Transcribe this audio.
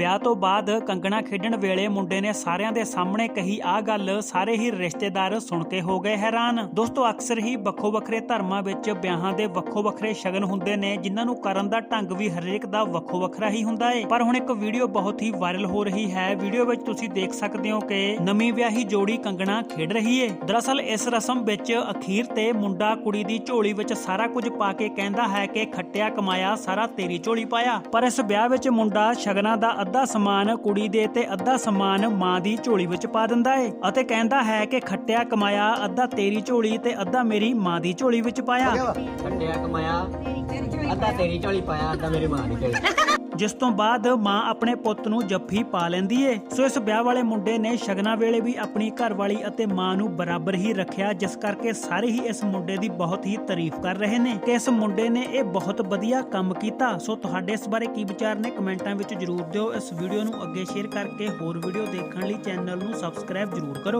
ਵਿਆਹ ਤੋਂ ਬਾਅਦ ਕੰਗਣਾ ਖੇਡਣ ਵੇਲੇ ਮੁੰਡੇ ਨੇ ਸਾਰਿਆਂ ਦੇ ਸਾਹਮਣੇ ਕਹੀ ਆ ਗੱਲ ਸਾਰੇ ਹੀ ਰਿਸ਼ਤੇਦਾਰ ਸੁਣ ਕੇ ਹੋ ਗਏ ਹੈਰਾਨ। ਦੋਸਤੋ, ਅਕਸਰ ਹੀ ਵੱਖੋ ਵੱਖਰੇ ਧਰਮਾਂ ਵਿੱਚ ਵਿਆਹਾਂ ਦੇ ਵੱਖੋ ਵੱਖਰੇ ਸ਼ਗਨ ਹੁੰਦੇ ਨੇ, ਜਿਨ੍ਹਾਂ ਨੂੰ ਕਰਨ ਦਾ ਢੰਗ ਵੀ ਹਰੇਕ ਦਾ ਵੱਖੋ ਵੱਖਰਾ ਹੀ ਹੁੰਦਾ ਹੈ ਪਰ ਹੁਣ ਇੱਕ ਵੀਡੀਓ ਬਹੁਤ ਹੀ ਵਾਇਰਲ ਹੋ ਰਹੀ ਹੈ। ਵੀਡੀਓ ਵਿੱਚ ਤੁਸੀਂ ਦੇਖ ਸਕਦੇ ਹੋ ਕਿ ਨਵੀਂ ਵਿਆਹੀ ਜੋੜੀ ਕੰਗਣਾ ਖੇਡ ਰਹੀ ਹੈ ਦਰਅਸਲ, ਇਸ ਰਸਮ ਵਿੱਚ ਅਖੀਰ ਤੇ ਮੁੰਡਾ ਕੁੜੀ ਦੀ ਝੋਲੀ ਵਿੱਚ ਸਾਰਾ ਕੁਝ ਪਾ ਕੇ ਕਹਿੰਦਾ ਹੈ ਕਿ ਖੱਟਿਆ ਕਮਾਇਆ, ਸਾਰਾ ਤੇਰੀ ਝੋਲੀ ਪਾਇਆ। ਪਰ ਇਸ ਵਿਆਹ ਵਿੱਚ ਮੁੰਡਾ ਸ਼ਗਨਾਂ ਦਾ ਅੱਧਾ ਸਮਾਨ ਕੁੜੀ ਦੇ ਤੇ ਅੱਧਾ ਸਮਾਨ ਮਾਂ ਦੀ ਝੋਲੀ ਵਿੱਚ ਪਾ ਦਿੰਦਾ ਏ ਅਤੇ ਕਹਿੰਦਾ ਹੈ ਕਿ ਖੱਟਿਆ ਕਮਾਇਆ, ਅੱਧਾ ਤੇਰੀ ਝੋਲੀ ਤੇ ਅੱਧਾ ਮੇਰੀ ਮਾਂ ਦੀ ਝੋਲੀ ਵਿੱਚ ਪਾਇਆ। ਖੱਟਿਆ ਕਮਾਇਆ, ਅੱਧਾ ਤੇਰੀ ਝੋਲੀ ਪਾਇਆ, ਅੱਧਾ ਮੇਰੀ ਮਾਂ ਦੀ ਝੋਲੀ। ਜਿਸ ਤੋਂ ਬਾਅਦ ਮਾਂ ਆਪਣੇ ਪੁੱਤ ਨੂੰ ਜੱਫੀ ਪਾ ਲੈਂਦੀ ਏ। ਸੋ ਇਸ ਵਿਆਹ ਵਾਲੇ ਮੁੰਡੇ ਨੇ ਸ਼ਗਨਾਂ ਵੇਲੇ ਵੀ ਆਪਣੀ ਘਰਵਾਲੀ ਅਤੇ ਮਾਂ ਨੂੰ ਬਰਾਬਰ ਹੀ ਰੱਖਿਆ, ਜਿਸ ਕਰਕੇ ਸਾਰੇ ਹੀ ਇਸ ਮੁੰਡੇ ਦੀ ਬਹੁਤ ਹੀ ਤਾਰੀਫ ਕਰ ਰਹੇ ਨੇ। ਤੇ ਇਸ ਮੁੰਡੇ ਨੇ ਇਹ ਬਹੁਤ ਵਧੀਆ ਕੰਮ ਕੀਤਾ। ਸੋ ਤੁਹਾਡੇ ਇਸ ਬਾਰੇ ਕੀ ਵਿਚਾਰ ਨੇ ਕਮੈਂਟਾਂ ਵਿੱਚ ਜਰੂਰ ਦਿਓ। ਇਸ ਵੀਡੀਓ ਨੂੰ ਅੱਗੇ ਸ਼ੇਅਰ ਕਰਕੇ ਹੋਰ ਵੀਡੀਓ ਦੇਖਣ ਲਈ ਚੈਨਲ ਨੂੰ ਸਬਸਕ੍ਰਾਈਬ ਜਰੂਰ ਕਰੋ।